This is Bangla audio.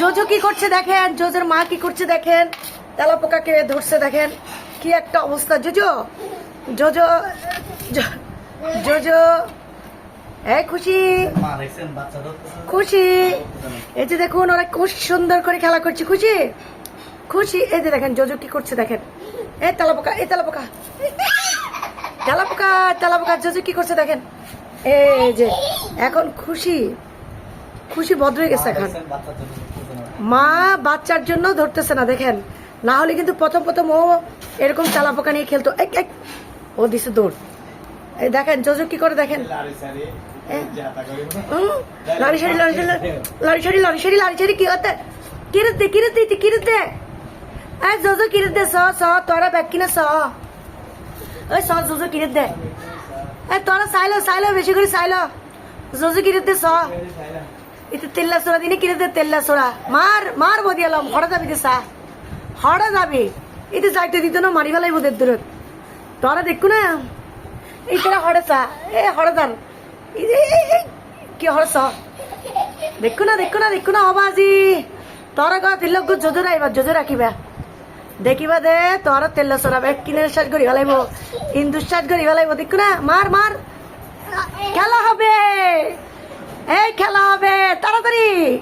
জোজো কি করছে দেখেন? জোজোর মা কি করছে দেখেন? তেলা পোকাকে ধরছে দেখেন। কি একটা অবস্থা। জোজো জোজো জোজো। এই খুশি? খুশি? এই যে দেখুন, ওরা খুব সুন্দর করে খেলা করছে। খুশি? খুশি? এই যে দেখেন, জোজো কি করছে দেখেন। এই তেলা পোকা এই তেলা পোকা তেলা পোকা তেলা পোকা জোজো কি করছে দেখেন। এই যে, এখন খুশি। খুশি ভদ্র হয়ে গেছে এখন। মা বাচ্চার জন্য ধরতেছে না, দেখেন। না হলে কিন্তু প্রথম প্রথম ও এরকম চালা পোকা নিয়ে খেলতো। এক এক। ও দিছে দৌড়। এই দেখেন জোজো কি করে দেখেন? লাড়ি এ? লাড়ি দে কিরত দে তোরা ব্যাগ দে। এই তোরা চাইলো চাইলো, বেশি করে চাইলো। জোজো কিরত দে, স। ইতে তেল্লা সোরা দিনে কিনে তেল্লা সোরা মার মার বদি এলাম হড়া যাবি দিসা হড়া যাবি। ইতে যাইতে দিত না, মারি ফেলাই বোধের দূরত। দেখু না। এই তোরা হড়েসা এ হড়দান কি হড়স দেখু না দেখু না দেখু না, অবাজি। তোরা গা তিল্লক যোজো রাইবা যোজো রাখিবা দেখিবা দে, তোরা তেল সরাবে কিনে শ্বাস করি ফেলাইব। হিন্দু শ্বাস করি ফেলাইব। দেখু না, মার মার। খেলা হবে। এই, খেলা হবে। তাড়াতাড়ি।